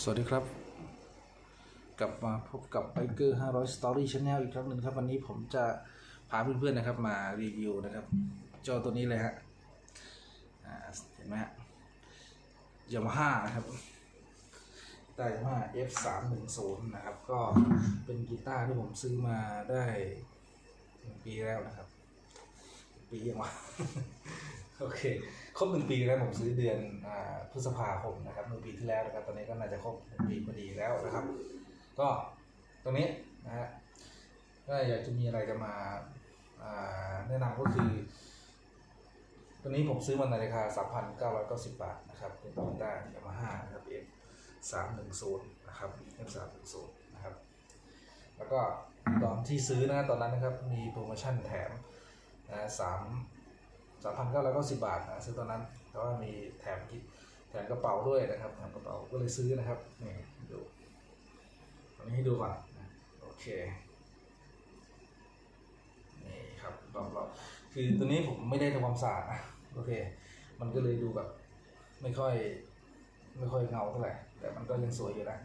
สวัสดีครับ กลับมาพบกับไบเกอร์500 Story Channel อีกครั้งหนึ่งครับ วันนี้ผมจะพาเพื่อนๆนะครับมารีวิวนะครับจอตัวนี้เลยฮะเห็นไหมฮะยามาฮ่านะครับได้ยามาฮ่า F 3 1 0นะครับ ก็เป็นกีตาร์ที่ผมซื้อมาได้หนึ่งปีแล้วนะครับ ปียังวะ โอเค ครบหนึ่งปีแล้วผมซื้อเดือนอพฤษภาคมนะครับเมื่อปีที่แล้วนะครับ ตอนนี้ก็น่าจะครบหนึ่งปีพอดีแล้วนะครับ ก็ตรงนี้นะฮะก็อยากจะมีอะไรจะมาแนะนำก็คือ ตัวนี้ผมซื้อมาในราคา 3,990 บาทนะครับ เป็นโตโยต้ายามาฮ่านะครับ F 310นะครับ F 310นะครับ แล้วก็ตอนที่ซื้อนะตอนนั้นนะครับ มีโปรโมชั่นแถมนะสาม สามพันเก้าร้อยเก้าสิบบาทนะซื้อตอนนั้นแต่ว่ามีแถมกิแถมกระเป๋าด้วยนะครับแถมกระเป๋าก็เลยซื้อนะครับนี่ดูตอนนี้ให้ดูก่อนโอเคนี่ครับรอบๆคือตัวนี้ผมไม่ได้ทำความสะอาดนะโอเค มันก็เลยดูแบบ ไม่ค่อย ไม่ค่อยเงาเท่าไหร่แต่มันก็ยังสวยอยู่นะ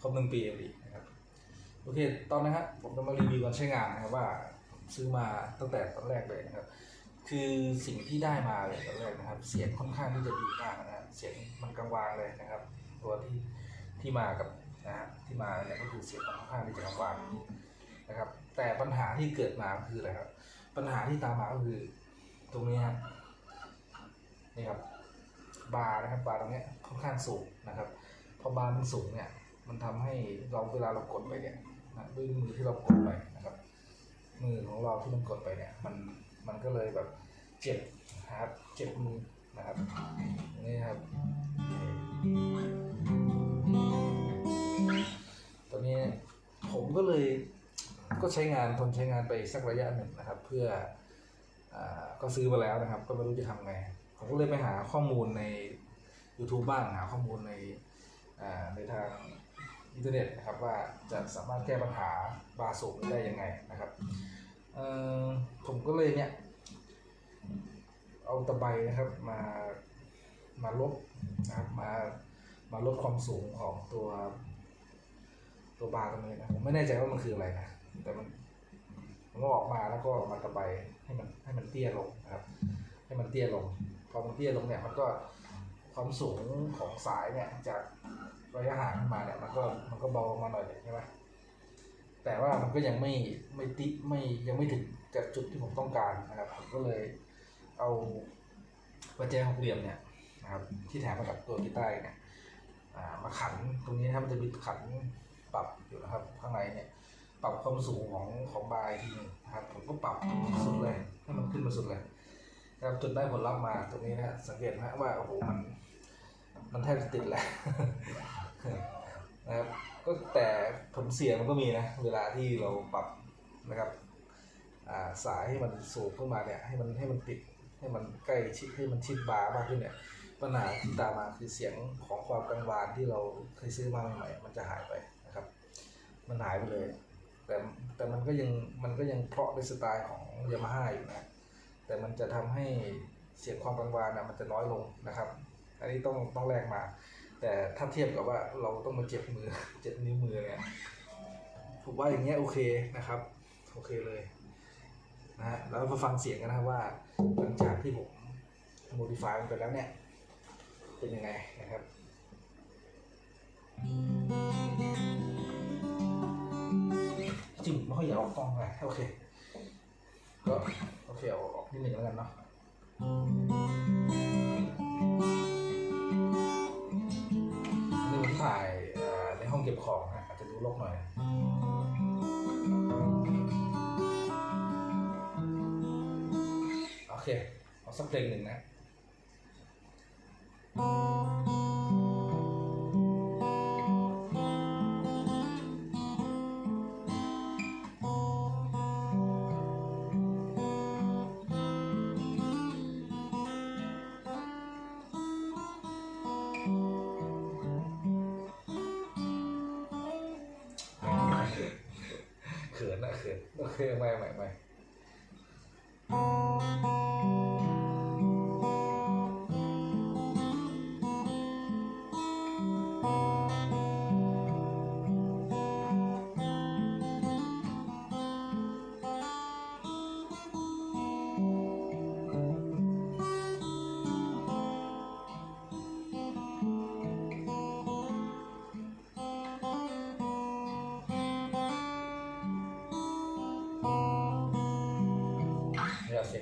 ครบหนึ่งปีพอดีนะครับโอเค ตอนนี้ฮะผมจะมารีวิวการใช้งานนะครับว่าซื้อมาตั้งแต่ตอนแรกเลยนะครับ คือสิ่งที่ได้มาเลยตอนแรกนะครับ เสียงค่อนข้างที่จะดีมากนะเสียงมันกังวานเลยนะครับ ตัวที่ที่มากับนะฮะที่มาเนี่ยก็คือเสียงค่อนข้างที่จะกังวานนะครับ แต่ปัญหาที่เกิดมาคืออะไรครับ ปัญหาที่ตามมาก็คือ ตรงนี้ฮะนี่ครับ บาร์นะครับบาร์ตรงนี้ค่อนข้างสูงนะครับพอบาร์มันสูงเนี่ย มันทำให้เราเวลาเรากดไปเนี่ยนะด้วยมือที่เรากดไปนะครับ มือของเราที่มันกดไปเนี่ย มัน ก็เลยแบบเจ็บนะครับเจ็บมือนะครับนี่ครับตัวนี้ผมก็เลยก็ใช้งานทนใช้งานไปสักระยะหนึ่งนะครับ เพื่ออก็ซื้อมาแล้วนะครับ ก็ไม่รู้จะทำไง ผมก็เลยไปหาข้อมูลใน YouTube บ้างหาข้อมูลในในทางอินเทอร์เน็ตนะครับว่าจะสามารถแก้ปัญหาบาสูงได้ยังไงนะครับผมก็เลยเนี่ย ตะไบนะครับมามาลบนะครับมามาลดความสูงของตัวตัวบาร์ตรงนี้นะผมไม่แน่ใจว่ามันคืออะไรนะแต่มันมันก็ออกมาแล้วก็มาตะไบให้มันให้มันเตี้ยลงนะครับ ให้มันเตี้ยลงพอมันเตี้ยลงเนี่ยมันก็ความสูงของสายเนี่ยจากระยะห่างขึ้นมาเนี่ยมันก็มันก็เบาลงมาหน่อยใช่ไหมแต่ว่ามันก็ยังไม่ไม่ติไม่ยังไม่ถึงจากจุดที่ผมต้องการนะครับผมก็เลย เอาประแจหกเหลี่ยมเนี่ยนะครับที่แถมมากับตัวกีตาร์เนี่ยมาขันตรงนี้นะครับมันจะมีขันปรับอยู่นะครับข้างในเนี่ยปรับความสูงของของบาร์อีกทีหนึงนะครับผมก็ปรับสุดเลยให้มันขึ้นมาสุดเลยนะครับจนได้ผลลัพธ์มาตรงนี้นะฮะสังเกตนะว่าโอ้โหมันมันแทบจะติดแล้วนะครับก็แต่ผลเสียมันก็มีนะเวลาที่เราปรับนะครับาสายให้มันสูงขึ้นมาเนี่ยให้มันให้มันติด ให้มันใกล้ชิดให้มันชิดบาร์มากขึ้นเนี่ยปัญหาที่ตามมาคือเสียงของความกังวานที่เราเคยซื้อมาใหม่ๆมันจะหายไปนะครับ มันหายไปเลย แต่แต่มันก็ยังมันก็ยังเพราะในสไตล์ของยามาฮ่าอยู่นะแต่มันจะทำให้เสียงความกังวานนะมันจะน้อยลงนะครับ อันนี้ต้องต้องแลกมา แต่ถ้าเทียบกับว่าเราต้องมาเจ็บมือเจ็บนิ้วมือเนี่ยผมว่าอย่างเงี้ยโอเคนะครับ โอเคเลย นะฮะแล้วมาฟังเสียงกันนะว่า หลังจากที่ผมโมดิฟายมันไปแล้วเนี่ย เป็นยังไงนะครับ จริงไม่ค่อยอยากออกกล้องเลยโอเค ก็โอเคเอาออกนิดหนึ่งแล้วกันเนาะนี่ผมถ่ายในห้องเก็บของนะอาจจะดูรกหน่อย เคเอาสักเพลงหนึ่งนะเขินนะเขินโอเคไม่ไม่ไม่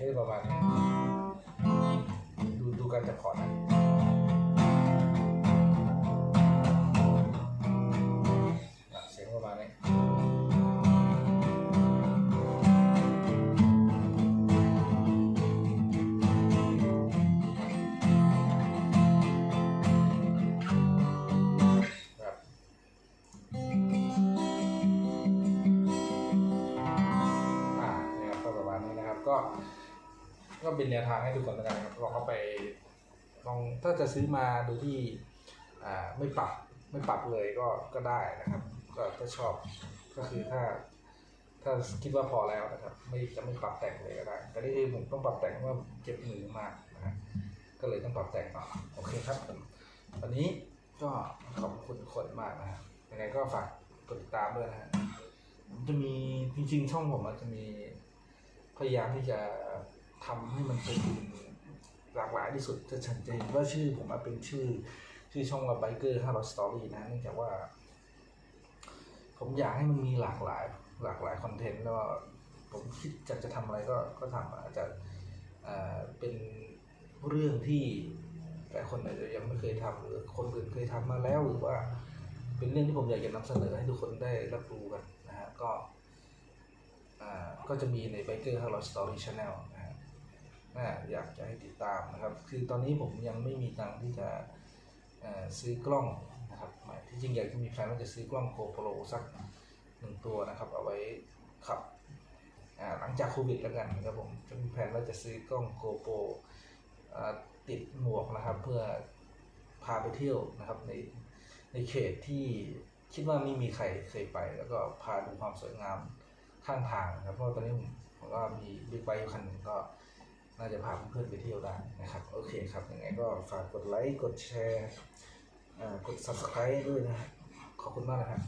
ก็จะประมาณนี้ดูดูการจับคอร์ดนะอะเสียงประมาณนี้ครับอ่าเนี่ยครับก็ ก็เป็นแนวทางให้ทุกคนแล้วกันนะครับลองเข้าไปลองถ้าจะซื้อมาโดยที่อ่าไม่ปรับไม่ปรับเลยก็ก็ได้นะครับ ก็ถ้าชอบก็คือถ้า ถ้าคิดว่าพอแล้วนะครับ ไม่จะไม่ปรับแต่งเลยก็ได้ แต่นี่คือผมต้องปรับแต่งเพราะว่าเจ็บมือมากนะฮะก็เลยต้องปรับแต่งต่อโอเคครับผมวันนี้ก็ขอบคุณคนมากนะฮะยังไงก็ฝากกดติดตามด้วยนะฮะจะมีจริงๆช่องผมจะมีพยายามที่จะ ทำให้มันเป็นหลากหลายที่สุดจะชัดเจนว่าชื่อผมเป็นชื่อชื่อช่องว่า Biker 500 Story นะเนื่องจากว่า ผมอยากให้มันมีหลากหลาย หลากหลายคอนเทนต์แล้วผมคิดอยากจะทำอะไรก็ก็ทำอาจจะเอ่อเป็นเรื่องที่หลายคนอาจจะยังไม่เคยทำหรือคนอื่นเคยทำมาแล้วหรือว่า เป็นเรื่องที่ผมอยากจะนำเสนอให้ทุกคนได้รับรู้กันนะฮะก็อ่าก็จะมีใน Biker 500 Story Channel นะฮะ น่าอยากจะให้ติดตามนะครับ คือตอนนี้ผมยังไม่มีตังที่จะซื้อกล้องนะครับหมายที่จริงอยากจะมีแฟนว่าจะซื้อกล้อง GoPro สักหนึ่งตัวนะครับ เอาไว้ขับหลังจากโควิดแล้วกันนะครับผมจะมีแผนว่าจะซื้อกล้อง GoPro อติดหมวกนะครับ เพื่อพาไปเที่ยวนะครับ ในในเขตที่คิดว่าไม่มีใครเคยไป แล้วก็พาดูความสวยงามข้างทางนะครับเพราะตอนนี้ผมก็มีบิ๊กไบค์คันหนึ่งก็ น่าจะพาเพื่อนไปเที่ยวได้นะครับ โอเคครับยังไงก็ฝากกดไลค์ กดแชร์อ่ากด subscribe ด้วยนะขอบคุณมากนะครับ